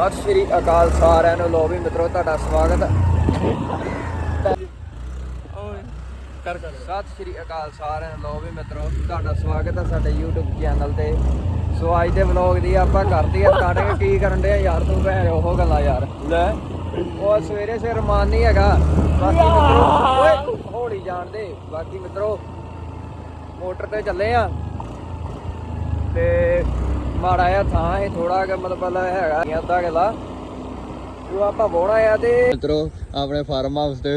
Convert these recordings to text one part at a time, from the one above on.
ਸਤਿ ਸ਼੍ਰੀ ਅਕਾਲ ਸਾਰਿਆਂ ਨੂੰ। ਲੋ ਵੀ ਮਿੱਤਰੋ ਤੁਹਾਡਾ ਸਵਾਗਤ। ਕਰ ਕਰ ਸਤਿ ਸ਼੍ਰੀ ਅਕਾਲ ਸਾਰਿਆਂ ਨੂੰ। ਲੋ ਵੀ ਮਿੱਤਰੋ ਤੁਹਾਡਾ ਸਵਾਗਤ ਹੈ ਸਾਡੇ YouTube ਚੈਨਲ ਤੇ। ਸੋ ਅੱਜ ਦੇ ਵਲੌਗ ਦੀ ਆਪਾਂ ਕਰਦੇ ਆ ਸਟਾਰਟਿੰਗ ਕੀ ਕਰਨ ਦੇ ਯਾਰ ਤੂੰ ਭੈਣ ਉਹ ਗੱਲਾਂ ਯਾਰ। ਲੈ। ਉਹ ਸਵੇਰੇ ਸਵੇਰ ਮਾਨ ਨਹੀਂ ਹੈਗਾ। ਬਾਕੀ ਮਿੱਤਰੋ ਓਏ ਹੌਲੀ ਜਾਣ ਦੇ। ਬਾਕੀ ਮਿੱਤਰੋ ਮੋਟਰ ਤੇ ਚੱਲੇ ਆ ਤੇ ਮਾੜਾ ਜਿਹਾ ਥਾਂ ਹੈ ਥੋੜਾ ਕਿ ਮਤਲਬ ਹੈਗਾ ਨਹੀਂ ਅੱਧਾ ਕਿਲਾ। ਉਹ ਆਪਾਂ ਬੋਣਾ ਆ ਤੇ ਮਿੱਤਰੋ ਆਪਣੇ ਫਾਰਮ ਹਾਊਸ ਤੇ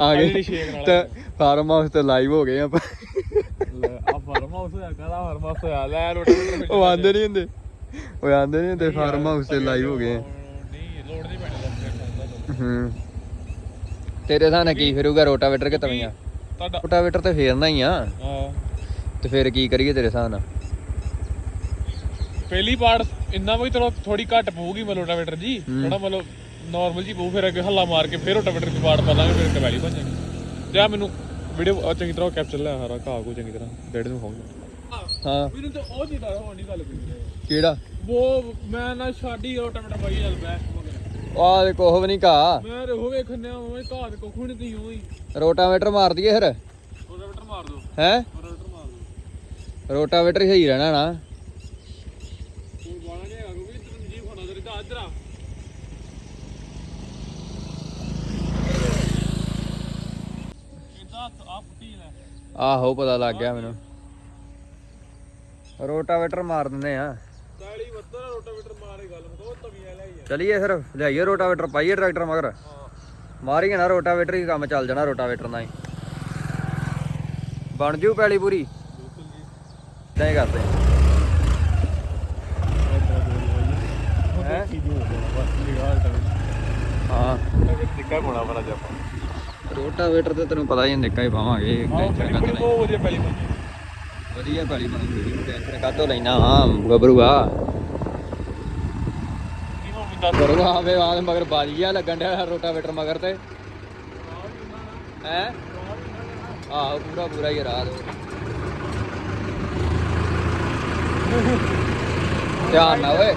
ਆ ਨਾਲ ਤੇ ਫਾਰਮ ਹਾਊਸ ਤੇ ਲਾਈਵ ਹੋ ਗਏ ਆਪਾਂ। ਆ ਫਾਰਮ ਹਾਊਸ ਹੋਇਆ ਕਾਹਦਾ ਫਾਰਮ ਹਾਊਸ ਹੋਇਆ ਲੈ ਰੋਟੀ ਉਹ ਆਂਦੇ ਨਹੀਂ ਹੁੰਦੇ। ਉਹ ਆਂਦੇ ਨਹੀਂ ਹੁੰਦੇ ਫਾਰਮ ਹਾਊਸ ਤੇ ਲਾਈਵ ਹੋ ਗਏ। ਆ। ਨਹੀਂ ਲੋੜ ਨਹੀਂ ਪੈਣੀ ਹੂੰ। ਤੇਰੇ ਸਾਹਨੇ ਕੀ ਫਿਰੂਗਾ ਰੋਟਾਵੇਟਰ ਕਿ ਤਵੀਆਂ ਤੁਹਾਡਾ ਰੋਟਾਵੇਟਰ ਤੇ ਫੇਰਨਾ ਹੀ ਆ। ਹਾਂ। ਤੇ ਫਿਰ ਕੀ ਕਰੀਏ ਤੇਰੇ ਹਿਸਾਬ ਨਾਲ? ਪਹਿਲੀ ਪਾਰਟ ਇੰਨਾ ਵੀ ਚਲੋ ਥੋੜੀ ਘੱਟ ਪਊਗੀ ਮਤਲਬ ਰੋਟਾਵੇਟਰ ਜੀ। ਥੋੜਾ ਮਤਲਬ ਨਾਰਮਲ ਜੀ ਪਊ ਫਿਰ ਅੱਗੇ ਹੱਲਾ ਮਾਰ ਕੇ ਫਿਰ ਰੋਟਾਵੇਟਰ ਦੀ ਪਾਰਟ ਪਾ ਫਿਰ ਕਵੈਲੀ ਬਣ ਜਾਣੀ। ਜਾਂ ਮੈਨੂੰ ਵੀਡੀਓ ਚੰਗੀ ਤਰ੍ਹਾਂ ਕੈਪਚਰ ਲਿਆ ਹਰਾ ਘਾਹ ਕੋ ਚੰਗੀ ਤਰ੍ਹਾਂ ਡੈਡੀ ਨੂੰ ਖਾਉਂਗਾ ਹਾਂ। ਮੈਨੂੰ ਤਾਂ ਉਹ ਚੀਜ਼ ਦਾ ਹੋਣ ਦੀ ਗੱਲ ਕੀਤੀ। ਕਿਹੜਾ? ਉਹ ਮੈਂ ਨਾ ਛਾਡੀ ਰੋਟਾਵੇਟਰ ਪਾਈ ਚੱਲ ਮਗਰ ਆਹ ਦੇ ਕੋਹ ਵੀ ਨਹੀਂ ਕਾ ਮੈਂ ਰੋ ਵੇਖਣਿਆ ਉਹ ਘਾਹ ਦੇ ਕੁੱਖ ਨਹੀਂ ਤੀ ਉਹੀ। ਰੋਟਾਵੇਟਰ ਮਾਰ ਦਈਏ ਫਿਰ। ਰੋਟਾਵੇਟਰ ਮਾਰ ਦੋ ਹੈ? ਰੋਟਾਵੇਟਰ ਮਾਰ ਦੋ ਰੋਟਾਵੇਟਰ ਹੀ ਸਹੀ ਰਹਿਣਾ ਨਾ ਕੋਈ ਬਾਲਾ ਨਹੀਂ ਹੈਗਾ ਕਿਉਂਕਿ ਤੈਨੂੰ ਜੀ ਹੋਣਾ ਤੇਰੇ ਦਾ ਇਧਰ ਆ ਇਹਦਾ ਆ ਪੁੱਟੀ ਲੈ ਆਹੋ ਪਤਾ ਲੱਗ ਗਿਆ ਮੈਨੂੰ। ਰੋਟਾਵੇਟਰ ਮਾਰ ਦਿੰਦੇ ਆ। ਤਾਲੀ ਵੱਧਰ ਰੋਟਾਵੇਟਰ ਮਾਰੇ ਗੱਲ ਮਤੋ ਤਵੀਆਂ ਲੈ ਯਾਰ ਚਲਿਏ ਫਿਰ ਲਿਆਈਏ ਰੋਟਾਵੇਟਰ ਪਾਈਏ ਟਰੈਕਟਰ ਮਗਰ। ਹਾਂ ਮਾਰੀਏ ਨਾ ਰੋਟਾਵੇਟਰ ਹੀ ਕੰਮ ਚੱਲ ਜਾਣਾ ਰੋਟਾਵੇਟਰ ਨਾਲ ਹੀ। ਬਣ ਜੂ ਪੈਲੀ ਪੂਰੀ। ਬਿਲਕੁਲ ਜੀ। ਇਦਾਂ ਹੀ ਕਰਦੇ ਹੈਂ? ਹੋ ਨਿੱਕਾ ਹੋਣਾ ਬੜਾ ਜਾਪਾ ਰੋਟਾਵੇਟਰ ਤੇ ਤੈਨੂੰ ਪਤਾ ਹੀ ਨਿੱਕਾ ਹੀ ਪਾਵਾਂਗੇ ਟੈਨਸ਼ਨ ਬੜੀ ਕਰਦੇ ਬਹੁਤ ਵਧੀਆ ਪਹਿਲੀ ਵਧੀਆ ਪੈਲੀ ਬਣੀ ਹੋਈ ਟੈਨਸ਼ਨ ਕਾਤੋਂ ਲੈਣਾ ਹਾਂ ਗੱਭਰੂਆ। ਕੀ ਹੋ ਮਿੰਦਾ ਗੱਭਰੂਆ ਆਵੇ ਆਹ ਮਗਰ ਬਾਜੀਆ ਲੱਗਣ ਡਿਆ ਰੋਟਾਵੇਟਰ ਮਗਰ ਤੇ। ਹੈ? ਆਹੋ ਪੂਰਾ ਪੂਰਾ ਹੀ ਰਾਤ। ਧਿਆਨ ਨਾਲ ਓਏ।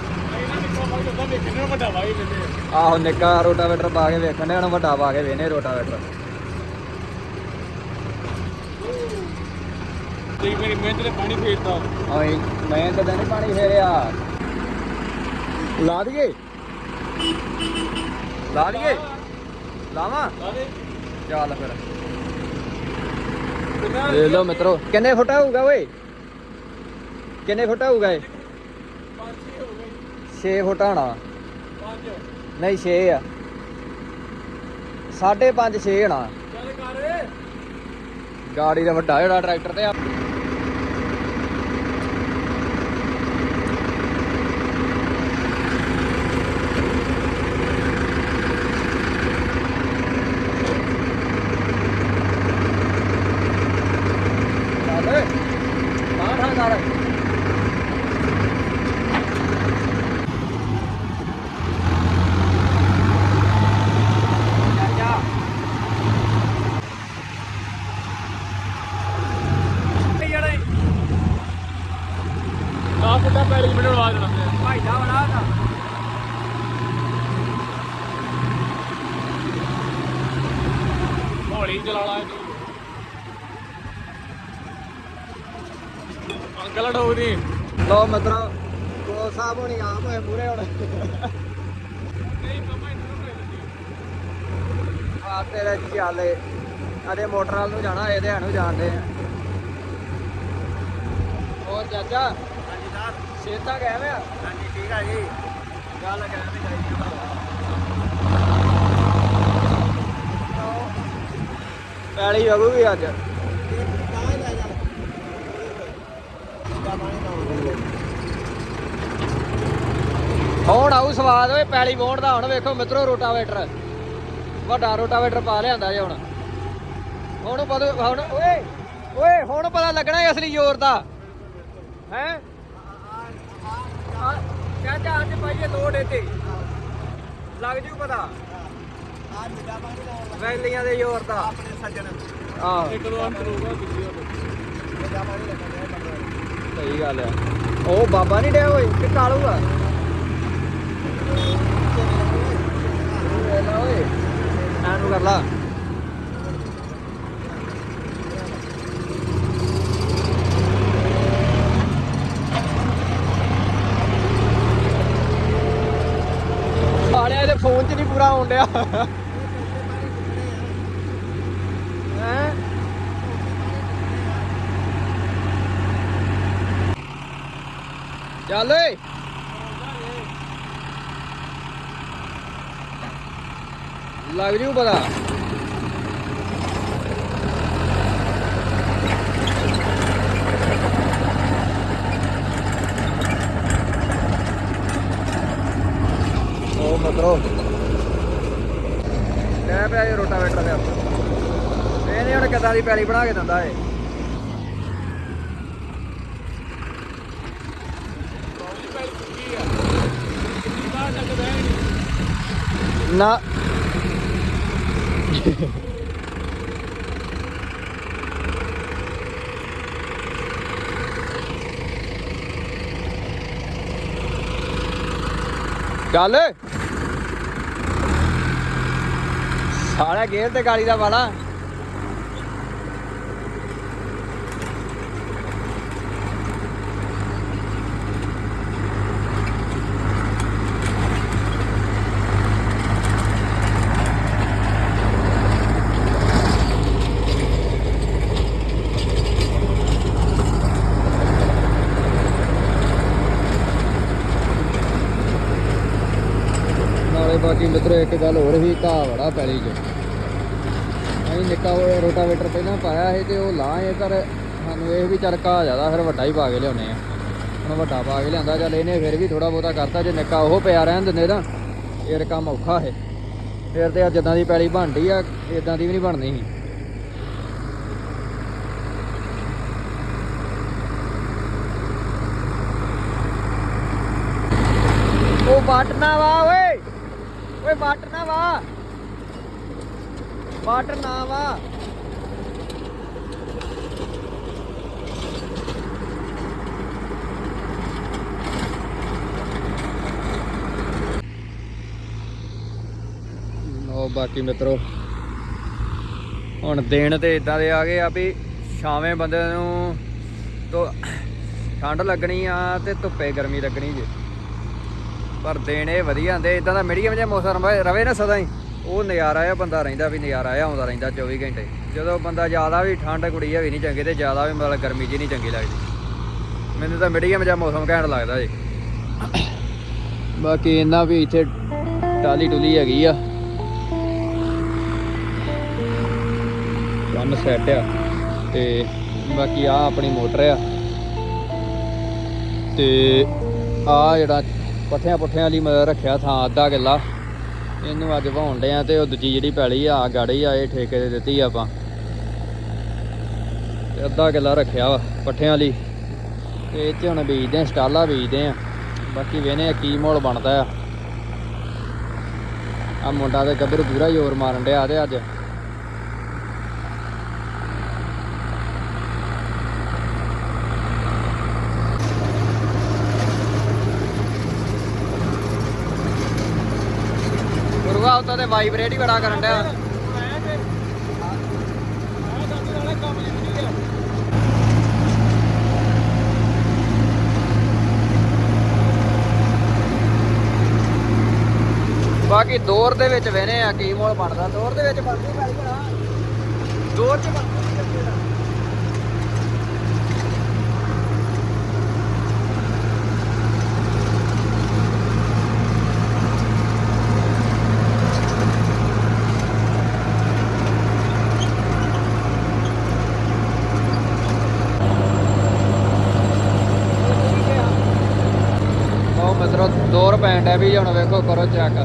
ਆਹੋ ਨਿੱਕਾ ਰੋਟਾਵੇਟਰ ਪਾ ਕੇ ਵੇਖਣ ਹੁਣ ਵੱਡਾ ਪਾ ਕੇ ਵੇਨੇ ਰੋਟਾਵੇਟਰ। ਤੇ ਮੇਰੀ ਮਿਹਨਤ ਨੇ ਪਾਣੀ ਫੇਰਦਾ ਓਏ ਮੈਂ ਤਾਂ ਨਹੀਂ ਪਾਣੀ ਫੇਰਿਆ। ਲਾ ਦਈਏ। ਲਾ ਦਈਏ। ਲਾਵਾਂ? ਸਾਰੇ ਚੱਲ ਫਿਰ। ਦੇਖ ਲਓ ਮਿੱਤਰੋ ਕਿੰਨੇ ਫੁੱਟ ਹੋਊਗਾ ਓਏ? ਕਿੰਨੇ ਫੁੱਟ ਹੋਊਗਾ ਇਹ? 6 ਫੁੱਟ ਹੋਣਾ ਨਹੀਂ 6 ਆ। 5.5 6 ਹੋਣਾ ਚੱਲ ਕਰ। ਗਾੜੀ ਦਾ ਵੱਡਾ ਜਿਹੜਾ ਟਰੈਕਟਰ ਤੇ ਆ ਚੱਲ ਬਾਹਰ ਆ ਕਰ ਜਾ ਜਾ ਨਾ ਫੁੱਟਾ ਪਹਿਲੀ ਮੈਨੂੰ ਆਵਾਜ਼ ਦਿੰਦੇ ਭਾਈ ਦਾ ਬੜਾ ਦਾ ਹੌਲੀ ਚਲਾ ਲਾ ਇਹਨੂੰ ਅੰਕਲ ਠੋਕਦੀ ਲੋ ਮਿੱਤਰੋ ਕੋ ਸਾਹਿਬ ਹੋਣੀ ਆਪ ਹੋਏ ਮੂਰੇ ਹੁਣ। ਨਹੀਂ ਆ ਤੇਰੇ ਚਾਲੇ ਅਰੇ ਮੋਟਰ ਵਾਲ ਨੂੰ ਜਾਣਾ ਇਹਦੇ ਹਣੂ ਜਾਣਦੇ ਆ। ਹੋਰ ਚਾਚਾ? ਹਾਂਜੀ ਸਾਹਿਬ ਸੇਤਾ ਕਿਵੇਂ ਆ? ਹਾਂਜੀ ਠੀਕ ਆ ਜੀ। ਗੱਲ ਕਿਵੇਂ ਚਾਹੀਦੀ ਪੈਲੀ ਵਗੂਗੀ ਅੱਜ। ਹੁਣ ਆਉ ਸਵਾਦ ਓਏ, ਪੈਲੀ ਵਾਹੁਣ ਦਾ। ਹੁਣ ਵੇਖੋ ਮਿੱਤਰੋ, ਰੋਟਾਵੇਟਰ। ਵੱਡਾ ਰੋਟਾਵੇਟਰ ਪਾ ਲਿਆਂਦਾ ਜੇ ਹੁਣ। ਹੁਣ ਪਤਾ ਹੁਣ ਓਏ ਓਏ, ਹੁਣ ਪਤਾ ਲੱਗਣਾ ਅਸਲੀ ਜ਼ੋਰ ਦਾ। ਹੈ? ਚਾਚਾ ਅੱਜ ਪਾਈਏ ਲੋਡ ਇੱਥੇ ਲੱਗ ਜੂ ਪਤਾ। ਵੈਲੀਆਂ ਦੇ ਜ਼ੋਰ ਦਾ। ਆਪਣੇ ਸੱਜਣ। ਆਹ। ਇੱਕ ਦੋ ਅੰਕ ਰੋਗਾ ਦਿੱਤੀ ਸਹੀ ਗੱਲ ਆ। ਉਹ ਬਾਬਾ ਨਹੀਂ ਡਿਆ ਓਏ ਕਿ ਕਾਲੂ ਆ? ਓਏ। ਐਨੂੰ ਕਰ ਲਾ। ਸਾਲਿਆ ਇਹਦੇ ਫੋਨ 'ਚ ਨਹੀਂ ਪੂਰਾ ਆਉਣ ਡਿਆ ਹੈਂ ਚੱਲ ਓਏ। ਲੱਗ ਜੂ ਪਤਾ। ਉਹ ਮਤਰੋ ਲੈ ਪਿਆ ਇਹ ਰੋਟਾਵੇਟਰ ਦੇ ਹੱਥ। ਇਹ ਨਹੀਂ ਹੁਣ ਕਿੱਦਾਂ ਦੀ ਪੈਲੀ ਬਣਾ ਕੇ ਦਿੰਦਾ ਏ ਨਾ। ਚੱਲ। ਸਾਰਾ ਗੇਰ ਤੇ ਗਾੜੀ ਦਾ ਵਾਲਾ ਨਾਲੇ ਬਾਕੀ ਮਿੱਤਰੋ, ਇੱਕ ਗੱਲ ਹੋਰ ਵੀ ਘਾਹ ਬੜਾ ਪੈਲੀ 'ਚ ਅਸੀਂ ਨਿੱਕਾ ਰੋਟਾਵੇਟਰ ਪਹਿਲਾਂ ਪਾਇਆ ਸੀ ਤੇ ਉਹ ਲਾਏ ਪਰ ਸਾਨੂੰ ਇਹ ਵੀ ਚੱਲ ਘਾਹ ਜ਼ਿਆਦਾ ਫਿਰ ਵੱਡਾ ਹੀ ਪਾ ਕੇ ਲਿਆਉਨੇ ਆ। ਹੁਣ ਵੱਡਾ ਪਾ ਕੇ ਲਿਆਂਦਾ, ਚੱਲ ਇਹਨੇ ਫਿਰ ਵੀ ਥੋੜਾ ਬਹੁਤਾ ਕਰਤਾ, ਜੇ ਨਿੱਕਾ ਉਹ ਪਿਆ ਰਹਿਣ ਦਿੰਦੇ ਨਾ ਫਿਰ ਕੰਮ ਔਖਾ ਹੈ। ਫਿਰ ਤੇ ਅੱਜ ਜਿੱਦਾਂ ਦੀ ਪੈਲੀ ਬਣਦੀ ਆ ਇਦਾਂ ਦੀ ਵੀ ਨਹੀਂ ਬਣਨੀ ਸੀ। ਉਹ ਬਾਟਨਾ ਵਾ, ਓਏ! ਓਏ ਨਾ ਵਾ। ਵਾਟਰ ਨਾ ਵਾ। ਉਹ ਬਾਕੀ ਮਿੱਤਰੋ, ਹੁਣ ਦਿਨ ਤੇ ਇਦਾਂ ਦੇ ਆ ਗਏ ਆ ਵੀ ਛਾਵੇਂ ਬੰਦੇ ਨੂੰ ਤੋਂ ਠੰਡ ਲੱਗਣੀ ਆ ਤੇ ਧੁੱਪੇ ਗਰਮੀ ਲੱਗਣੀ ਜੇ। ਪਰ ਦਿਨ ਇਹ ਵਧੀਆ ਹੁੰਦੇ ਇਦਾਂ ਦਾ ਮੀਡੀਅਮ ਜਿਹਾ ਮੌਸਮ ਰਵੇ- ਨਾ ਸਦਾ ਹੀ। ਉਹ ਨਜ਼ਾਰਾ ਆ, ਬੰਦਾ ਰਹਿੰਦਾ ਵੀ ਨਜ਼ਾਰਾ ਆ, ਆਉਂਦਾ ਰਹਿੰਦਾ 24 ਘੰਟੇ। ਜਦੋਂ ਬੰਦਾ ਜ਼ਿਆਦਾ ਵੀ ਠੰਡ ਕੁੜੀ ਵੀ ਨਹੀਂ ਚੰਗੀ ਤੇ ਜ਼ਿਆਦਾ ਵੀ ਮਤਲਬ ਗਰਮੀ ਜੀ ਨਹੀਂ ਚੰਗੀ ਲੱਗਦੀ। ਮੈਨੂੰ ਤਾਂ ਮੀਡੀਅਮ ਜਿਹਾ ਮੌਸਮ ਘੈਂਟ ਲੱਗਦਾ ਜੀ। ਬਾਕੀ ਇਹਨਾਂ ਵੀ ਇੱਥੇ ਟਾਲੀ ਟੁਲੀ ਹੈਗੀ ਆ। ਕੰਮ ਸੈੱਟ ਆ ਤੇ ਬਾਕੀ ਆ ਆਪਣੀ ਮੋਟਰ ਆ। ਤੇ ਆ ਜਿਹੜਾ ਪੱਠਿਆਂ ਪੁੱਠਿਆਂ ਲਈ ਮਤਲਬ ਰੱਖਿਆ ਥਾਂ ਅੱਧਾ ਕਿੱਲਾ। ਇਹਨੂੰ ਅੱਜ ਵਾਉਣ ਡਿਆ ਤੇ ਉਹ ਦੂਜੀ ਜਿਹੜੀ ਪੈਲੀ ਆ ਗਾੜੀ ਆ, ਇਹ ਠੇਕੇ ਤੇ ਦਿੱਤੀ ਆ ਆਪਾਂ। ਤੇ ਅੱਧਾ ਕਿੱਲਾ ਰੱਖਿਆ ਵਾ ਪੱਠਿਆਂ ਲਈ। ਤੇ ਇਹ ਚ ਹੁਣ ਬੀਜਦੇ ਆ ਸਟਾਲਾ ਬੀਜਦੇ ਆ ਬਾਕੀ ਵੇਨੇ ਕੀ ਮੋਲ ਬਣਦਾ ਆ। ਆ ਮੁੰਡਾ ਤੇ ਗੱਭਰੂ ਪੂਰਾ ਜ਼ੋਰ ਮਾਰਨ ਡਿਆ ਤੇ ਅੱਜ। ਗੁਰੂਆ ਤੇ ਵਾਈਬ੍ਰੇਟ ਹੀ ਬੜਾ ਕਰਨ ਡਿਆ। ਬਾਕੀ ਦੌਰ ਦੇ ਵਿੱਚ ਵੇਨੇ ਆ, ਕੀ ਮੋਲ ਬਣਦਾ? ਦੌਰ ਦੇ ਵਿੱਚ ਬਣਦੀ ਪੈਲੀ ਬਣਾ ਦੌਰ ਚ ਬਣਦੀ ਪੈਲੀ ਬਣਾ। ਉਹ ਮਿੱਤਰੋ ਦੌਰ ਪੈਣ ਵੀ ਹੁਣ ਵੇਖੋ ਕਰੋ ਚੈੱਕ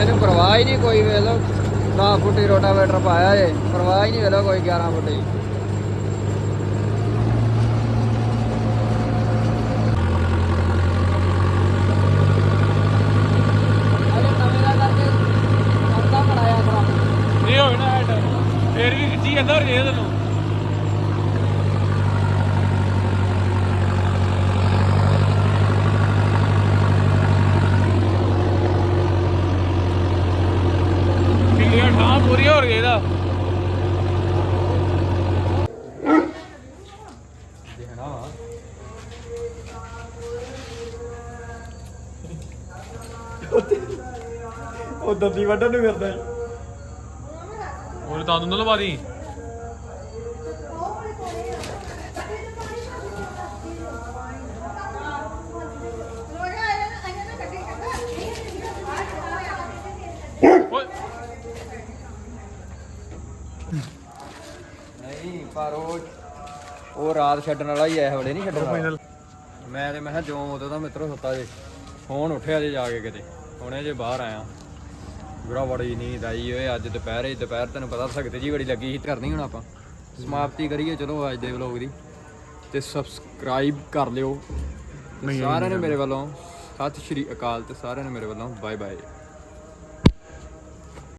ਇਹਨੂੰ ਪਰਵਾਹ ਹੀ ਨਹੀਂ ਕੋਈ ਵੇਖ ਲਓ। 10 ਫੁੱਟੀ ਰੋਟਾਵੇਟਰ ਪਾਇਆ ਏ ਪਰਵਾਹ ਹੀ ਨਹੀਂ ਵੇਖ ਲਓ ਕੋਈ 11 ਫੁੱਟੀ। ਦੰਦੀ ਵੱਢਣ ਨੂੰ ਫਿਰਦਾ। ਉਹਨੇ ਤਾਂ ਦੁੰਨ ਲਵਾ ਦੀ। ਨਹੀਂ ਪਰ ਉਹ ਉਹ ਰਾਤ ਛੱਡਣ ਵਾਲਾ ਹੀ ਐ ਵੇਲੇ ਨਹੀਂ ਛੱਡਣ ਵਾਲਾ। ਫਾਈਨਲ ਮੈਂ ਤੇ ਮੈਂ ਕਿਹਾ ਜੋ ਉਦੋਂ ਦਾ ਮਿੱਤਰੋ ਸੁੱਤਾ ਜੇ। ਫੋਨ ਉੱਠਿਆ ਜੇ ਜਾ ਕੇ ਕਿਤੇ। ਹੁਣੇ ਜੇ ਬਾਹਰ ਆਇਆ। ਬੜਾ ਬੜੀ ਨੀਂਦ ਆਈ ਓਏ ਅੱਜ ਦੁਪਹਿਰੇ ਦੁਪਹਿਰ ਤੈਨੂੰ ਪਤਾ ਸਕਤੇ ਜੀ ਬੜੀ ਲੱਗੀ ਸੀ ਕਰਨੀ ਹੁਣ ਆਪਾਂ। ਸਮਾਪਤੀ ਕਰੀਏ ਚਲੋ ਅੱਜ ਦੇ ਵਲੌਗ ਦੀ। ਤੇ ਸਬਸਕ੍ਰਾਈਬ ਕਰ ਲਿਓ। ਸਾਰਿਆਂ ਨੂੰ ਮੇਰੇ ਵੱਲੋਂ ਸਤਿ ਸ਼੍ਰੀ ਅਕਾਲ ਤੇ ਸਾਰਿਆਂ ਨੂੰ ਮੇਰੇ ਵੱਲੋਂ ਬਾਏ ਬਾਏ